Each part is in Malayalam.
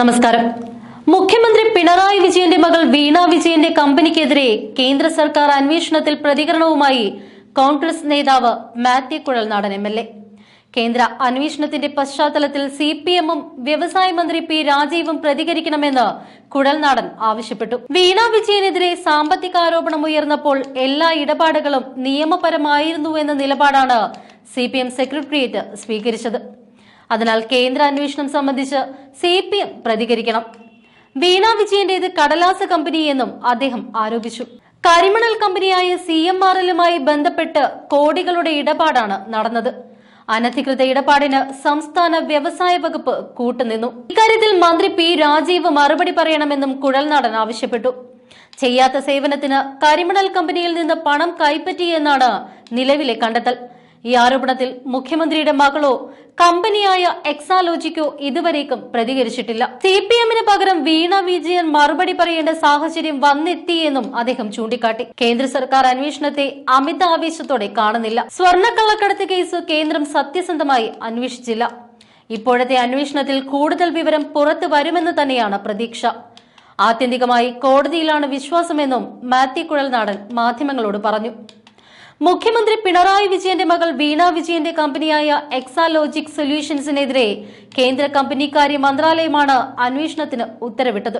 നമസ്കാരം. മുഖ്യമന്ത്രി പിണറായി വിജയന്റെ മകൾ വീണ വിജയന്റെ കമ്പനിക്കെതിരെ കേന്ദ്ര സർക്കാർ അന്വേഷണത്തിൽ പ്രതികരണവുമായി കോൺഗ്രസ് നേതാവ് Mathew Kuzhalnadan M L A. കേന്ദ്ര അന്വേഷണത്തിന്റെ പശ്ചാത്തലത്തിൽ സി പി എമ്മും വ്യവസായ മന്ത്രി പി രാജീവും പ്രതികരിക്കണമെന്ന് കുഴൽനാടൻ ആവശ്യപ്പെട്ടു. വീണ വിജയനെതിരെ സാമ്പത്തിക ആരോപണം ഉയർന്നപ്പോൾ എല്ലാ ഇടപാടുകളും നിയമപരമായിരുന്നു എന്ന നിലപാടാണ് സി പി എം സെക്രട്ടേറിയറ്റ് സ്വീകരിച്ചത്. അതിനാൽ കേന്ദ്ര അന്വേഷണം സംബന്ധിച്ച് സി പി എം പ്രതികരിക്കണം. വീണ വിജയന്റേത് കടലാസ കമ്പനിയെന്നും അദ്ദേഹം ആരോപിച്ചു. കരിമണൽ കമ്പനിയായ സി എം ആർ എല്ലുമായി ബന്ധപ്പെട്ട് കോടികളുടെ ഇടപാടാണ് നടന്നത്. അനധികൃത ഇടപാടിന് സംസ്ഥാന വ്യവസായ വകുപ്പ് കൂട്ടുനിന്നു. ഇക്കാര്യത്തിൽ മന്ത്രി പി രാജീവ് മറുപടി പറയണമെന്നും കുഴൽനാടൻ ആവശ്യപ്പെട്ടു. ചെയ്യാത്ത സേവനത്തിന് കരിമണൽ കമ്പനിയിൽ നിന്ന് പണം കൈപ്പറ്റിയെന്നാണ് നിലവിലെ കണ്ടെത്തൽ. ഈ ആരോപണത്തിൽ മുഖ്യമന്ത്രിയുടെ മകളോ കമ്പനിയായ എക്സാലോജിക്കോ ഇതുവരേക്കും പ്രതികരിച്ചിട്ടില്ല. സി പി എമ്മിന് പകരം വീണ വിജയൻ മറുപടി പറയേണ്ട സാഹചര്യം വന്നെത്തിയെന്നും അദ്ദേഹം ചൂണ്ടിക്കാട്ടി. കേന്ദ്ര സർക്കാർ അന്വേഷണത്തെ അമിത ആവേശത്തോടെ കാണുന്നില്ല. സ്വർണക്കള്ളക്കടത്ത് കേസ് കേന്ദ്രം സത്യസന്ധമായി അന്വേഷിച്ചില്ല. ഇപ്പോഴത്തെ അന്വേഷണത്തിൽ കൂടുതൽ വിവരം പുറത്തു വരുമെന്ന് തന്നെയാണ് പ്രതീക്ഷ. ആത്യന്തികമായി കോടതിയിലാണ് വിശ്വാസമെന്നും മാത്യു കുഴൽനാടൻ മാധ്യമങ്ങളോട് പറഞ്ഞു. മുഖ്യമന്ത്രി പിണറായി വിജയന്റെ മകൾ വീണ വിജയന്റെ കമ്പനിയായ എക്സാലോജിക് സൊല്യൂഷൻസിനെതിരെ കേന്ദ്ര കമ്പനിക്കാര്യ മന്ത്രാലയമാണ് അന്വേഷണത്തിന് ഉത്തരവിട്ടത്.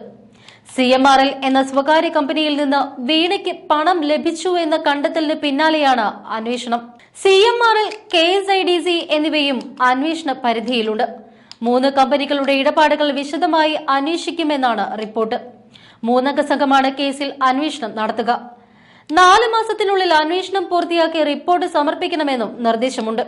സി എം ആർ എൽ എന്ന സ്വകാര്യ കമ്പനിയിൽ നിന്ന് വീണയ്ക്ക് പണം ലഭിച്ചു എന്ന കണ്ടെത്തലിന് പിന്നാലെയാണ് അന്വേഷണം. C M R L K S I D C എന്നിവയും അന്വേഷണ പരിധിയിലുണ്ട്. മൂന്ന് കമ്പനികളുടെ ഇടപാടുകൾ വിശദമായി അന്വേഷിക്കുമെന്നാണ് റിപ്പോർട്ട്. മൂന്നംഗ സംഘമാണ് കേസിൽ അന്വേഷണം നടത്തുക. നാല് മാസത്തിനുള്ളിൽ അന്വേഷണം പൂർത്തിയാക്കി റിപ്പോർട്ട് സമർപ്പിക്കണമെന്നും നിർദ്ദേശമുണ്ട്.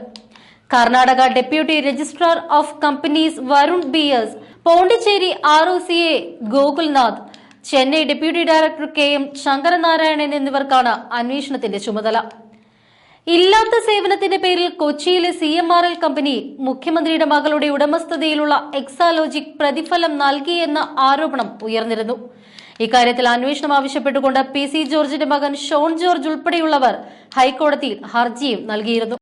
Karnataka deputy registrar of companies Varun B S Pondicherry R O C A Gokulnath Chennai deputy director K M Sankaranarayanan എന്നിവർക്കാണ് അന്വേഷണത്തിന്റെ ചുമതല. ഇല്ലാത്ത സേവനത്തിന്റെ പേരിൽ കൊച്ചിയിലെ C M R L company മുഖ്യമന്ത്രിയുടെ മകളുടെ ഉടമസ്ഥതയിലുള്ള എക്സാലോജിക് പ്രതിഫലം നൽകിയെന്ന ആരോപണം ഉയർന്നിരുന്നു. ഇക്കാര്യത്തിൽ അന്വേഷണം ആവശ്യപ്പെട്ടുകൊണ്ട് പി സി ജോർജിന്റെ മകൻ ഷോൺ ജോർജ് ഉൾപ്പെടെയുള്ളവർ ഹൈക്കോടതിയിൽ ഹർജിയും നൽകിയിരുന്നു.